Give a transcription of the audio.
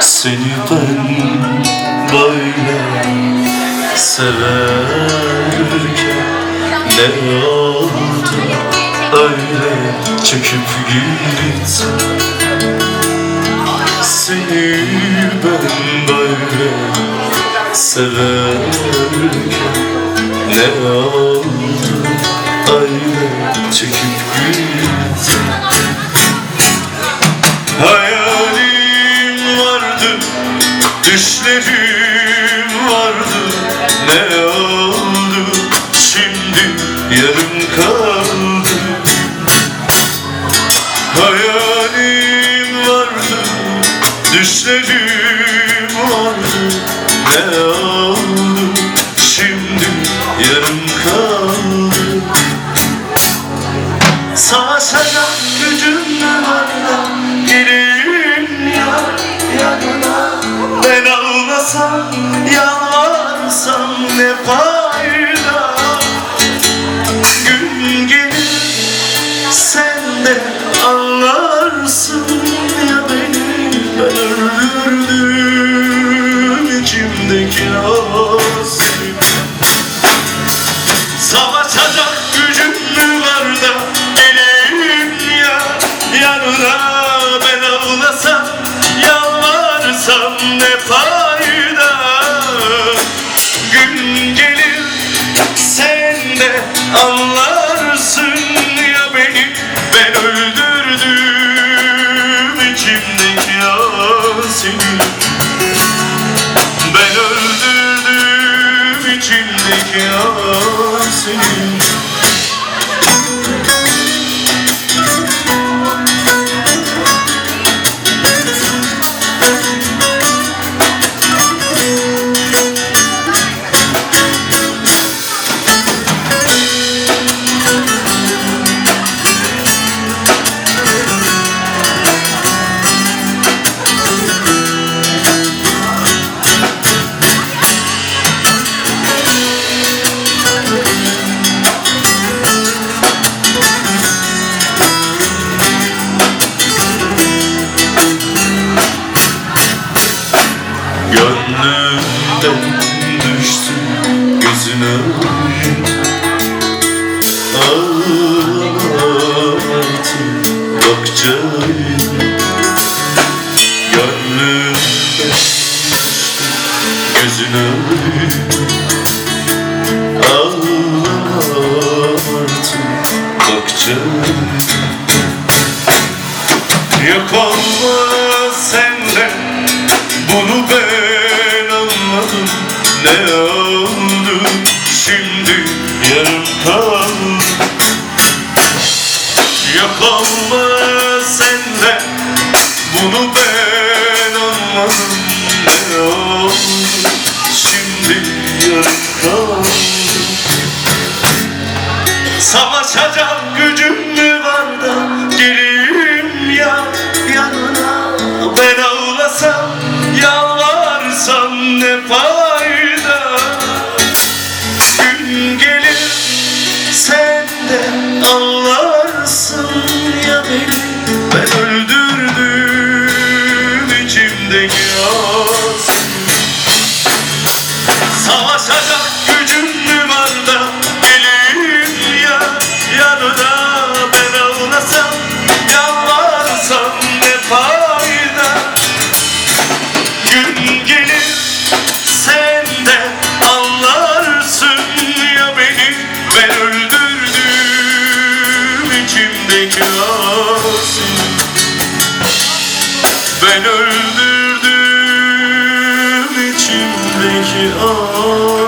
Seni ben böyle severken Ne oldu? Öyle çekip gittin Seni ben böyle severken Ne oldu düşlerim vardı Ne oldu? Şimdi yarım kaldı. Hayalim vardı, düşlerim vardı Ne oldu? Şimdi yarım kaldı. Savaşacak fayda Gün gelir sen de anlarsın ya beni. Ben öldürdüm içimdeki hasreti Savaşacak gücüm var da geleyim ya? Yanına Ben ağlasam yalvarsam ne fayda Gün gelir sen de anlarsın ya beni. Ben öldürdüm içimdeki asini ben öldürdüm içimdeki asini bakacağım Gönlümden düştü gözüne bakacağım Yok olma senden bunu ben anladım. Ne oldu şimdi yarım kaldı Yok Bunu ben anladım Ne oldu şimdi yarım kaldı Savaşacak asını ben öldürdüm içimdeki asini